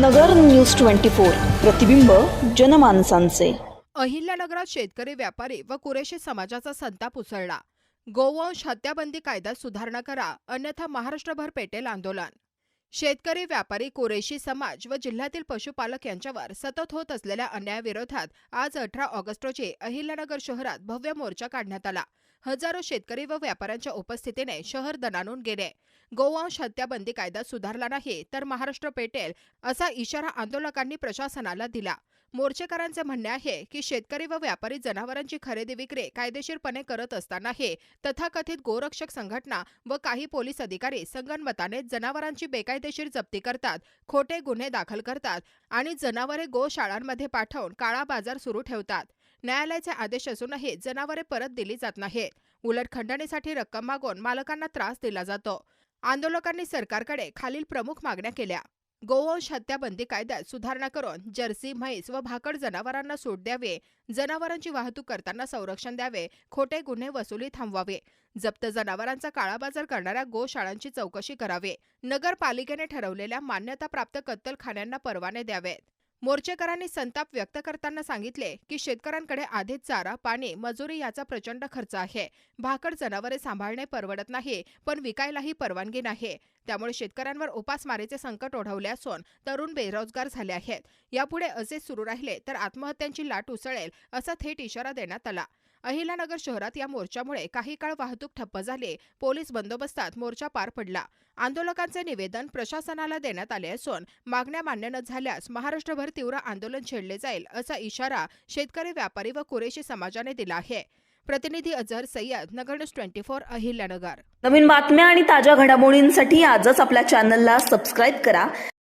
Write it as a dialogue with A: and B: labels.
A: नगर news twenty four प्रतिबिंब जनमानसांचे.
B: अहिल्यानगरात शेतकरी व्यापारी व कुरेशी समाजाचा संताप उसळला. गोवंश हत्याबंदी कायद्यात सुधारणा करा अन्यथा महाराष्ट्रभर पेटेल आंदोलन. शेतकरी व्यापारी कुरेशी समाज व जिल्ह्यातील पशुपालक यांच्यावर सतत होत असलेल्या अन्यायाविरोधात आज अठरा ऑगस्ट रोजी अहिल्यानगर शहरात भव्य मोर्चा काढण्यात आला. हजारो शेतकरी व व्यापाऱ्यांच्या उपस्थितीने शहर दणानून गेले. गोवंश हत्याबंदी कायदा सुधारला नाही तर महाराष्ट्र पेटेल असा इशारा आंदोलकांनी प्रशासनाला दिला. मोर्चेकरांचे म्हणणे आहे की शेतकरी व व्यापारी जनावरांची खरेदी विक्री कायदेशीरपणे करत असतानाही तथाकथित गोरक्षक संघटना व काही पोलीस अधिकारी संगनमताने जनावरांची बेकायदेशीर जप्ती करतात खोटे गुन्हे दाखल करतात आणि जनावरे गोशाळांमध्ये पाठवून काळा बाजार सुरू ठेवतात. न्यायालयाचे आदेश असूनही जनावरे परत दिली जात नाहीत. उलट खंडणीसाठी रक्कम मागून मालकांना त्रास दिला जातो. आंदोलकांनी सरकारकडे खालील प्रमुख मागण्या केल्या. गोवंश हत्याबंदी कायद्यात सुधारणा करून जर्सी म्हैस व भाकड जनावरांना सूट द्यावे. जनावरांची वाहतूक करताना संरक्षण द्यावे. खोटे गुन्हे वसुली थांबवावे. जप्त जनावरांचा काळाबाजार करणाऱ्या गोशाळांची चौकशी करावी. नगरपालिकेने ठरवलेल्या मान्यताप्राप्त कत्तलखान्यांना परवाने द्यावेत. मोर्चेकरांनी संताप व्यक्त करताना सांगितले की शेतकऱ्यांकडे आधीच चारा पाणी मजुरी याचा प्रचंड खर्च आहे. भाकड जनावरे सांभाळणे परवडत नाही पण विकायलाही परवानगी नाही. त्यामुळे शेतकऱ्यांवर उपासमारीचे संकट ओढवले असून तरुण बेरोजगार झाले आहेत. यापुढे असे सुरू राहिले तर आत्महत्यांची लाट उसळेल असा थेट इशारा देण्यात आला. अहिल्यानगर शहरात या मोर्चामुळे काही काळ वाहतूक ठप्प झाली. पोलीस बंदोबस्तात मोर्चा पार पडला. आंदोलकांचे निवेदन प्रशासनाला देण्यात आले असून मागण्या मान्य न झाल्यास महाराष्ट्रभर तीव्र आंदोलन छेडले जाईल असा इशारा शेतकरी व्यापारी व कुरेशी समाजाने दिला आहे. प्रतिनिधी Azhar Sayyad Nagar news twenty four Ahilyanagar.
A: नवीन बातम्या आणि ताज्या घडामोडींसाठी आजच आपल्या चॅनलला सबस्क्राईब करा.